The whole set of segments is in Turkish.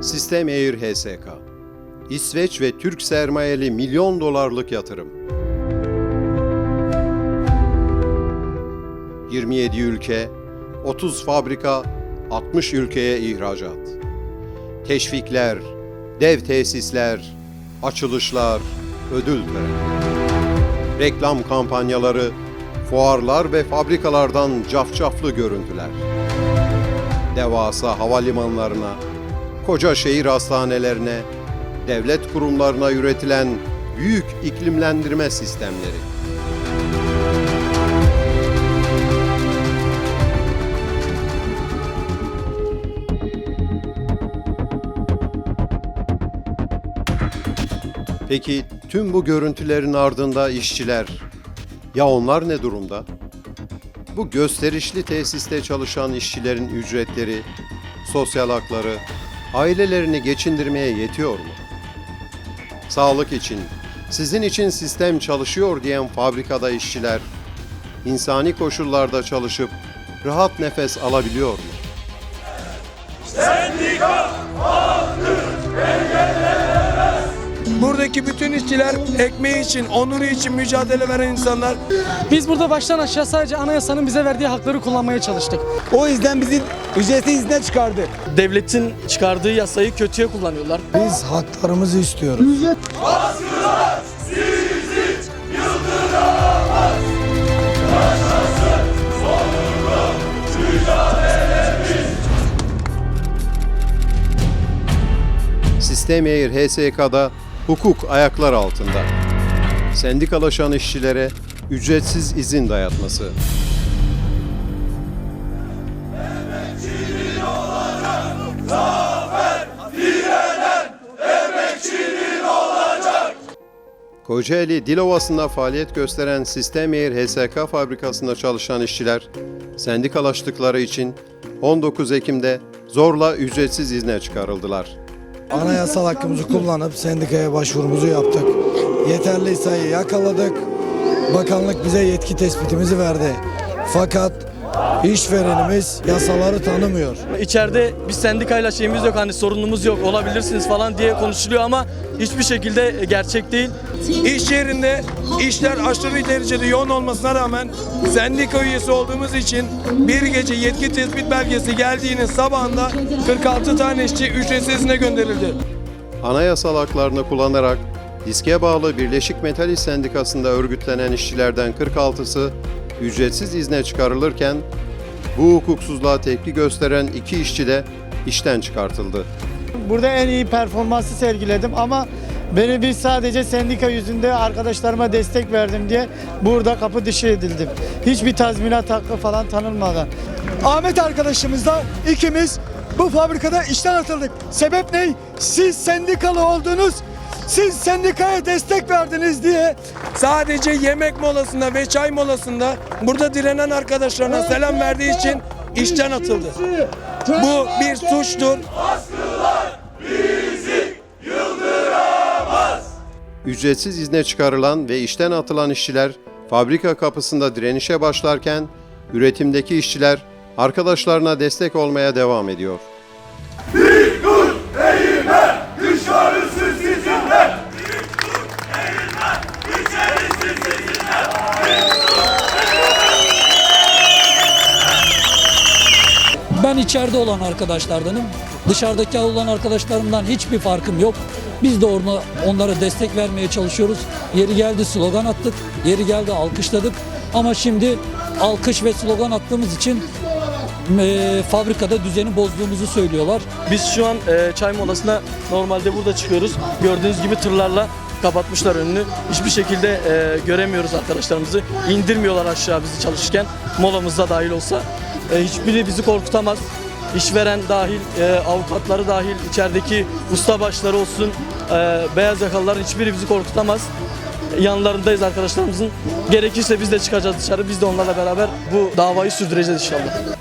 Sistem Air HSK İsveç ve Türk sermayeli milyon dolarlık yatırım. 27 ülke, 30 fabrika, 60 ülkeye ihracat. Teşvikler, dev tesisler, açılışlar, ödül töreni. Reklam kampanyaları, fuarlar ve fabrikalardan cafcaflı görüntüler. Devasa havalimanlarına, koca şehir hastanelerine, devlet kurumlarına üretilen büyük iklimlendirme sistemleri. Peki tüm bu görüntülerin ardında işçiler, ya onlar ne durumda? Bu gösterişli tesiste çalışan işçilerin ücretleri, sosyal hakları, ailelerini geçindirmeye yetiyor mu? Sağlık için, sizin için sistem çalışıyor diyen fabrikada işçiler, insani koşullarda çalışıp rahat nefes alabiliyor mu? Buradaki bütün işçiler ekmeği için, onuru için mücadele veren insanlar. Biz burada baştan aşağı sadece anayasanın bize verdiği hakları kullanmaya çalıştık. O yüzden bizi ücretsiz izne çıkardı. devletin çıkardığı yasayı kötüye kullanıyorlar. Biz haklarımızı istiyoruz. Sistem Air HSK'da hukuk ayaklar altında. Sendikalaşan işçilere ücretsiz izin dayatması. Kocaeli Dilovası'nda faaliyet gösteren Sistem Air HSK fabrikasında çalışan işçiler sendikalaştıkları için 19 Ekim'de zorla ücretsiz izne çıkarıldılar. Anayasal hakkımızı kullanıp sendikaya başvurumuzu yaptık. Yeterli sayı yakaladık. Bakanlık bize yetki tespitimizi verdi. Fakat işverenimiz yasaları tanımıyor. İçeride biz sendikayla şeyimiz yok hani sorunumuz yok olabilirsiniz falan diye konuşuluyor ama hiçbir şekilde gerçek değil. İş yerinde işler aşırı derecede yoğun olmasına rağmen sendika üyesi olduğumuz için bir gece yetki tespit belgesi geldiğinin sabahında 46 tane işçi ücretsiz gönderildi. Anayasal haklarını kullanarak diske bağlı Birleşik Metal İş Sendikası'nda örgütlenen işçilerden 46'sı ücretsiz izne çıkarılırken bu hukuksuzluğa tepki gösteren iki işçi de işten çıkartıldı. Burada en iyi performansı sergiledim ama beni bir sadece sendika yüzünde arkadaşlarıma destek verdim diye burada kapı dışı edildim. Hiçbir tazminat hakkı falan tanınmadan. Ahmet arkadaşımızla ikimiz bu fabrikada işten atıldık. Sebep ne? Siz sendikalı oldunuz. Siz sendikaya destek verdiniz diye Sadece yemek molasında ve çay molasında burada direnen arkadaşlarına selam verdiği için işten atıldı. Bu bir suçtur. Ücretsiz izne çıkarılan ve işten atılan işçiler fabrika kapısında direnişe başlarken üretimdeki işçiler arkadaşlarına destek olmaya devam ediyor. Ben içeride olan arkadaşlardanım. Dışarıdaki olan arkadaşlarımdan hiçbir farkım yok. Biz de orada onlara destek vermeye çalışıyoruz. Yeri geldi slogan attık, yeri geldi alkışladık. Ama şimdi alkış ve slogan attığımız için eee, fabrikada düzeni bozduğumuzu söylüyorlar. Biz şu an e, çay molasına normalde burada çıkıyoruz. Gördüğünüz gibi tırlarla kapatmışlar önünü. Hiçbir şekilde e, göremiyoruz arkadaşlarımızı. İndirmiyorlar aşağı bizi çalışırken. Molamızda dahil olsa. E, hiçbiri bizi korkutamaz. İşveren dahil, e, avukatları dahil, içerideki ustabaşları olsun, e, beyaz yakalıların hiçbiri bizi korkutamaz. Yanlarındayız arkadaşlarımızın. Gerekirse biz de çıkacağız dışarı. Biz de onlarla beraber bu davayı sürdüreceğiz inşallah.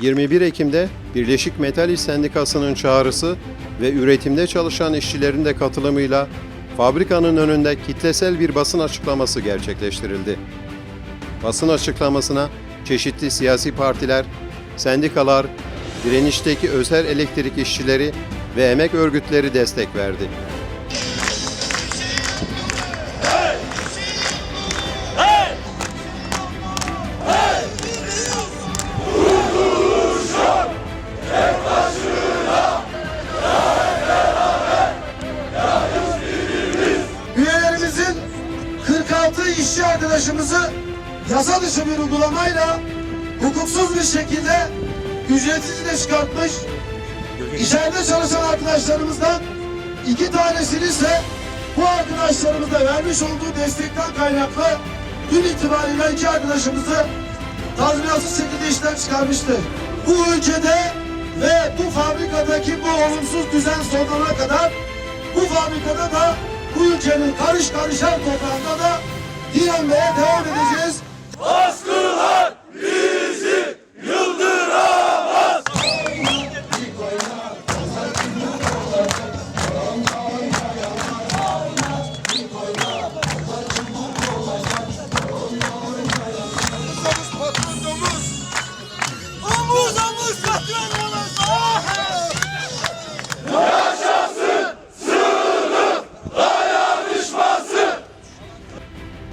21 Ekim'de Birleşik Metal İş Sendikası'nın çağrısı ve üretimde çalışan işçilerin de katılımıyla fabrikanın önünde kitlesel bir basın açıklaması gerçekleştirildi. Basın açıklamasına çeşitli siyasi partiler, sendikalar, direnişteki özel elektrik işçileri ve emek örgütleri destek verdi. Ücretsiz de çıkartmış. İçeride çalışan arkadaşlarımızdan iki tanesini ise bu arkadaşlarımıza vermiş olduğu destekten kaynaklı dün itibariyle iki arkadaşımızı tazminatsız şekilde işten çıkarmıştır. Bu ülkede ve bu fabrikadaki bu olumsuz düzen sonuna kadar bu fabrikada da bu ülkenin karış karışan toprağında da direnmeye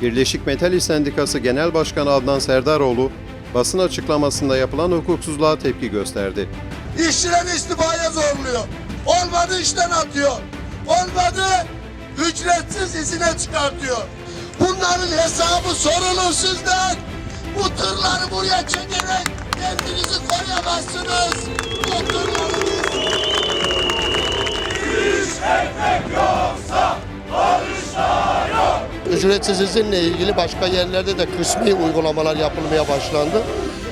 Birleşik Metal İş Sendikası Genel Başkanı Adnan Serdaroğlu, basın açıklamasında yapılan hukuksuzluğa tepki gösterdi. İşçileri istifaya zorluyor. Olmadı işten atıyor. Olmadı ücretsiz izine çıkartıyor. Bunların hesabı sorulur sizden. Bu tırları buraya çekerek kendinizi koruyamazsınız. Bu Ücretsiz izinle ilgili başka yerlerde de kısmi uygulamalar yapılmaya başlandı.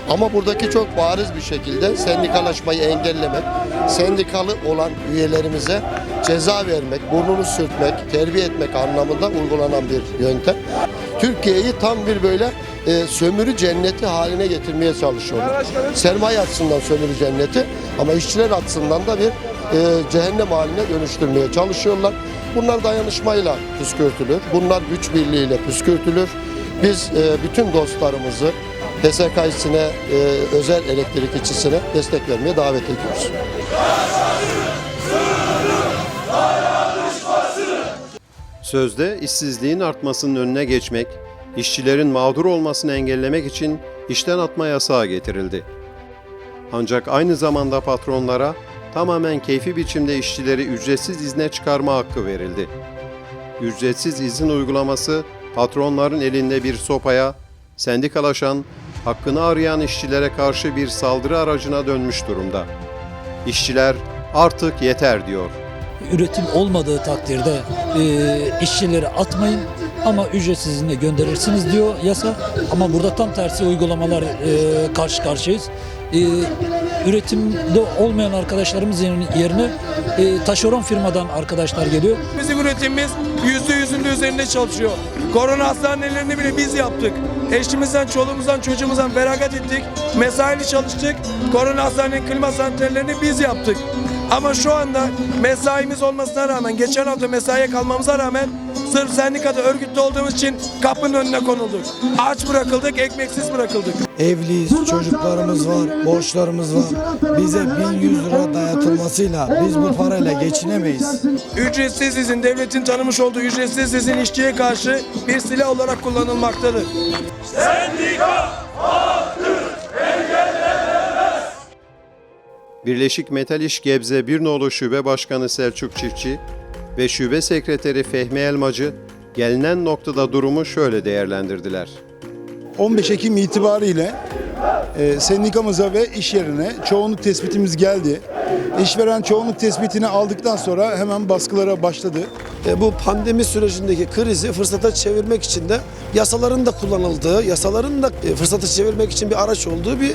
Ama buradaki çok bariz bir şekilde sendikalaşmayı engellemek, sendikalı olan üyelerimize ceza vermek, burnunu sürtmek, terbiye etmek anlamında uygulanan bir yöntem. Türkiye'yi tam bir böyle e, sömürü cenneti haline getirmeye çalışıyorlar. Sermaye açısından sömürü cenneti ama işçiler açısından da bir e, cehennem haline dönüştürmeye çalışıyorlar. Bunlar dayanışmayla püskürtülür. Bunlar güç birliğiyle püskürtülür. Biz e, bütün dostlarımızı PSK'sine, e, özel elektrik işçisine destek vermeye davet ediyoruz. Sözde işsizliğin artmasının önüne geçmek, işçilerin mağdur olmasını engellemek için işten atma yasağı getirildi. Ancak aynı zamanda patronlara tamamen keyfi biçimde işçileri ücretsiz izne çıkarma hakkı verildi. Ücretsiz izin uygulaması patronların elinde bir sopaya, sendikalaşan, hakkını arayan işçilere karşı bir saldırı aracına dönmüş durumda. İşçiler artık yeter diyor. Üretim olmadığı takdirde e, işçileri atmayın ama ücretsiz izinle gönderirsiniz diyor yasa. Ama burada tam tersi uygulamalar e, karşı karşıyayız. E, üretimde olmayan arkadaşlarımız yerine e, taşeron firmadan arkadaşlar geliyor. Bizim üretimimiz yüzde yüzünde üzerinde çalışıyor. Korona hastanelerini bile biz yaptık. Eşimizden, çoluğumuzdan, çocuğumuzdan feragat ettik. Mesaili çalıştık. Korona hastanenin klima santrallerini biz yaptık. Ama şu anda mesaimiz olmasına rağmen, geçen hafta mesaiye kalmamıza rağmen sırf sendikada örgütlü olduğumuz için kapının önüne konulduk. Aç bırakıldık, ekmeksiz bırakıldık. Evliyiz, çocuklarımız var, borçlarımız var. Bize 1100 lira dayatılmasıyla biz bu parayla geçinemeyiz. Ücretsiz izin, devletin tanımış olduğu ücretsiz izin işçiye karşı bir silah olarak kullanılmaktadır. Birleşik Metal İş Gebze Birnoğlu Şube Başkanı Selçuk Çiftçi ve Şube Sekreteri Fehmi Elmacı gelinen noktada durumu şöyle değerlendirdiler. 15 Ekim itibariyle e, sendikamıza ve iş yerine çoğunluk tespitimiz geldi. İşveren çoğunluk tespitini aldıktan sonra hemen baskılara başladı. E, bu pandemi sürecindeki krizi fırsata çevirmek için de yasaların da kullanıldığı, yasaların da e, fırsata çevirmek için bir araç olduğu bir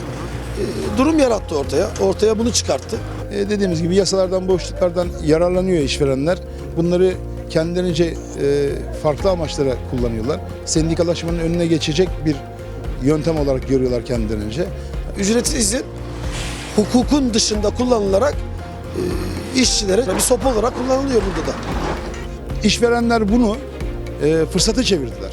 durum yarattı ortaya. Ortaya bunu çıkarttı. E, dediğimiz gibi yasalardan, boşluklardan yararlanıyor işverenler. Bunları kendilerince e, farklı amaçlara kullanıyorlar. Sendikalaşmanın önüne geçecek bir yöntem olarak görüyorlar kendilerince. Ücretsiz izin hukukun dışında kullanılarak e, işçilere bir sopa olarak kullanılıyor burada da. İşverenler bunu e, fırsata çevirdiler.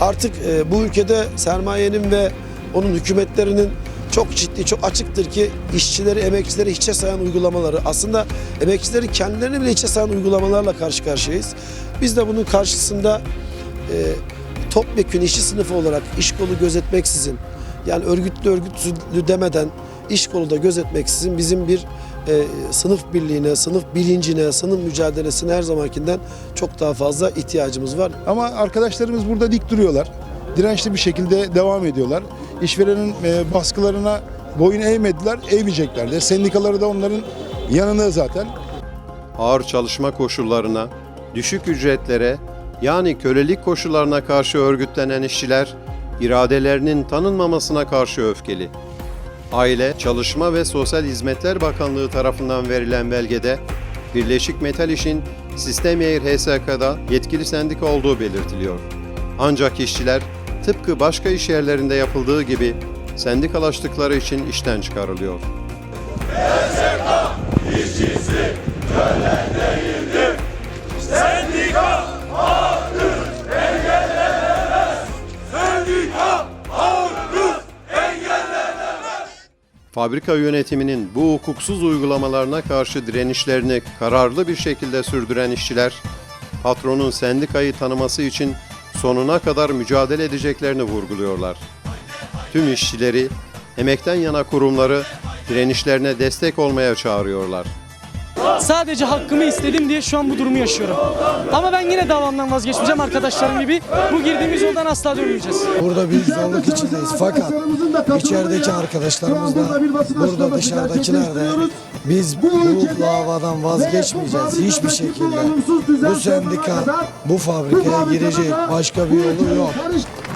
Artık e, bu ülkede sermayenin ve onun hükümetlerinin çok ciddi, çok açıktır ki işçileri, emekçileri hiçe sayan uygulamaları, aslında emekçileri kendilerini bile hiçe sayan uygulamalarla karşı karşıyayız. Biz de bunun karşısında e, topyekün işçi sınıfı olarak iş kolu gözetmeksizin, yani örgütlü örgütsüzlü demeden iş kolu da gözetmeksizin bizim bir e, sınıf birliğine, sınıf bilincine, sınıf mücadelesine her zamankinden çok daha fazla ihtiyacımız var. Ama arkadaşlarımız burada dik duruyorlar. Dirençli bir şekilde devam ediyorlar. İşverenin e, baskılarına boyun eğmediler, eğmeyecekler de. Sendikaları da onların yanında zaten. Ağır çalışma koşullarına, düşük ücretlere yani kölelik koşullarına karşı örgütlenen işçiler iradelerinin tanınmamasına karşı öfkeli. Aile, Çalışma ve Sosyal Hizmetler Bakanlığı tarafından verilen belgede Birleşik Metal İş'in Sistemyeir HSK'da yetkili sendika olduğu belirtiliyor. Ancak işçiler tıpkı başka iş yerlerinde yapıldığı gibi sendikalaştıkları için işten çıkarılıyor. Fabrika yönetiminin bu hukuksuz uygulamalarına karşı direnişlerini kararlı bir şekilde sürdüren işçiler, patronun sendikayı tanıması için sonuna kadar mücadele edeceklerini vurguluyorlar. Tüm işçileri, emekten yana kurumları direnişlerine destek olmaya çağırıyorlar. Sadece hakkımı istedim diye şu an bu durumu yaşıyorum. Ama ben yine davamdan vazgeçmeyeceğim arkadaşlarım gibi. Bu girdiğimiz yoldan asla dönmeyeceğiz. Burada bir zorluk içindeyiz. Fakat içerideki arkadaşlarımız da burada dışarıdakiler de biz bu davadan vazgeçmeyeceğiz hiçbir şekilde. Bu sendika bu fabrikaya girecek başka bir yolu yok.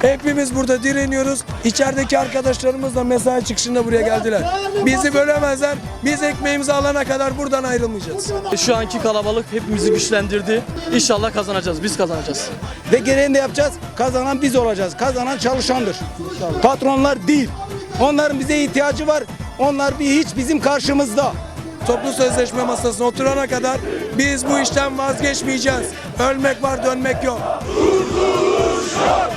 Hepimiz burada direniyoruz. İçerideki arkadaşlarımız da mesai çıkışında buraya geldiler. Bizi bölemezler. Biz ekmeğimizi alana kadar buradan ayrılmayacağız. Şu anki kalabalık hepimizi güçlendirdi. İnşallah kazanacağız. Biz kazanacağız. Ve gereğini de yapacağız. Kazanan biz olacağız. Kazanan çalışandır. Patronlar değil. Onların bize ihtiyacı var. Onlar bir hiç bizim karşımızda toplu sözleşme masasına oturana kadar biz bu işten vazgeçmeyeceğiz. Ölmek var dönmek yok. Kurtuluş yok.